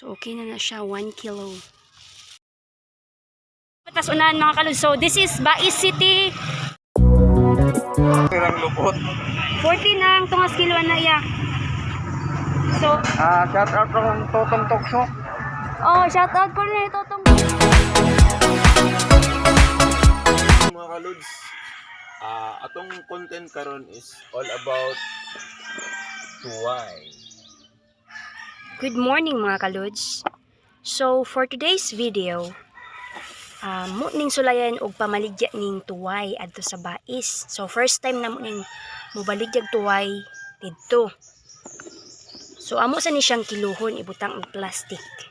So, okay na na siya. 1 kilo. Tapos unahan mga kalod. So, this is Bais City. Tirang lupot. 40 ng tungas kiluan na iya. So, Ah, shout out kong Totong Tokso. oh, shout out ko na ito tong Mga kaluds, ah, atong content karon is all about tuway. Good morning mga kalods. So, for today's video, uh, mo ning sulayan og pamaligya ning tuway adto sa bais. So, first time na mo ning mobaligyag tuway didto. So, amo sa ni siyang kiluhon ibutang og plastic.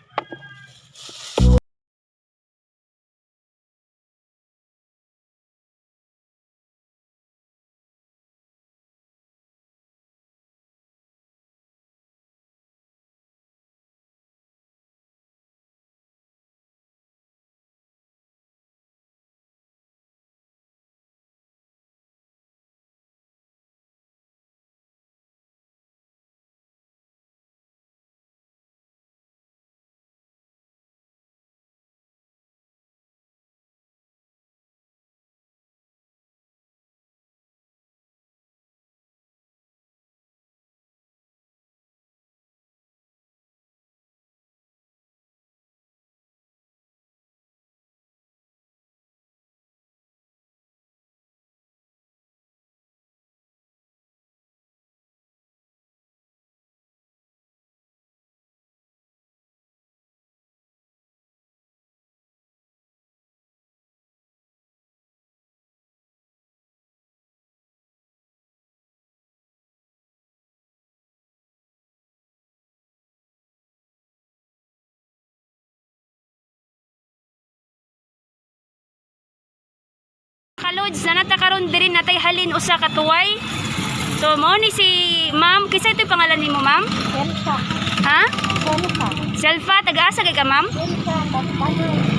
Kalods, nanata karon diri natay halin usa ka tuway. So, mao ni si Ma'am, kisa ito pangalan nimo, Ma'am? Selfa. Ha? Selfa. Selfa, taga-asa kay ka, Ma'am? Selfa.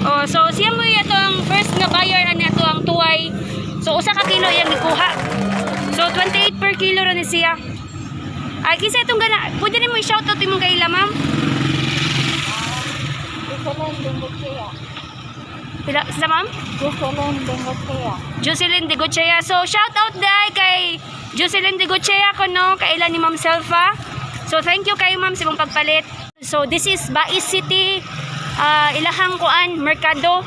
Oh, so siya mo ito ang first nga buyer ani ato ang tuway. So usa ka kilo yang gikuha. So 28 per kilo ra ni siya. Ay kisa itong gana, pwede nimo i-shout out imong kaila ma'am. Jocelyn Bengochea. Pila sa ma'am? Jocelyn Bengochea. Jocelyn de Gochea. So shout out dai kay Jocelyn de Gochea ko no kaila ni Ma'am Selfa. So thank you kay ma'am sa imong pagpalit. So this is Bais City ah, ilahang kuan merkado.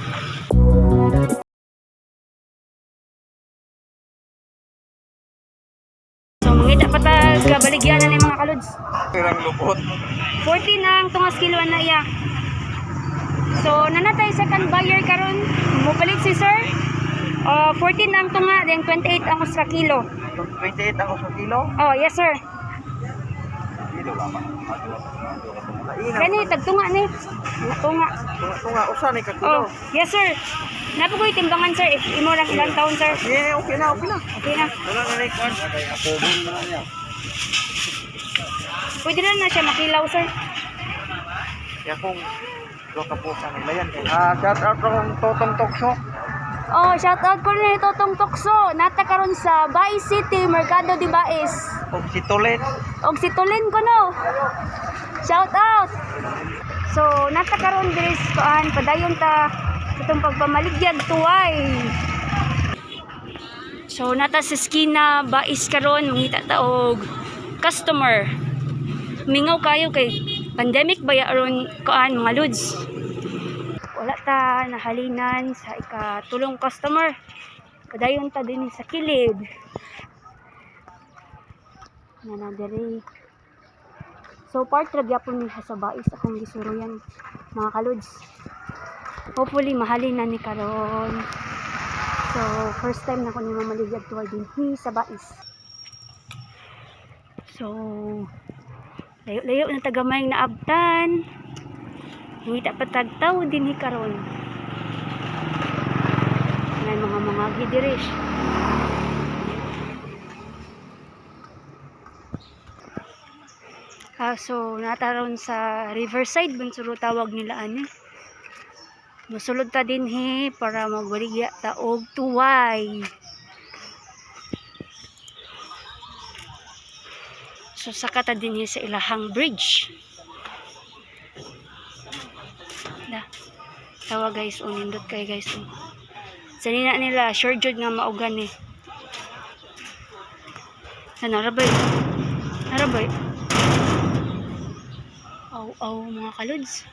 So mangita pa ta kabaligyan na ni mga kalods. Tirang lupot. 40 ng tungas kiluan na iya. So, nanatay second buyer karon. Mupalit si sir. Uh, 14 ang tunga, then 28 ang sa kilo. 28 ako sa kilo. Oh, yes sir. Kani, tagtunga ni. Tunga. Tunga, tunga. Usa ni ka Oh, kilo. yes sir. Napo ko timbangan sir, if imo lang ilang taon sir. Yeah, okay na, okay na. Okay na. Wala na. Ako din na niya. Pwede na na siya makilaw sir. Ya kung lo ka po sa nila yan. Ah, shout out kong Totong Tokso. Oh, shout out ko na ito tong tukso. Nata karon sa Bay City, Mercado de Baez. Og si Tolet. Og si Tulin ko no. Shout out. So, nata karon diri kuan padayon ta sa itong pagpamaligyag tuway. So, nata sa skina bais karon mangita ta og customer. Mingaw kayo kay pandemic ba aron kuan mga lods. Wala ta nahalinan sa ikatulong customer. Padayon ta din sa kilid. Na na diri. So part ra gyapon ni sa bais akong gisuro yan mga kalods. Hopefully mahalin na ni karon. So first time na ko ni mamaligyan tuwa din hi sa bais. So layo-layo na tagamay na abtan. Ngita pa tagtaw din hi karon. Yan mga mga gidirish. Kaso nataron sa Riverside Bansuro tawag nila ani. Musulod ta din he para magbaligya ta og tuway. So saka ta din he sa ilahang bridge. La. Tawa guys, oh, nindot kay guys. Oh. Sanina nila, sure jud nga maugan eh. Ano, rabay? Narabay? Aw, aw, mga kalods.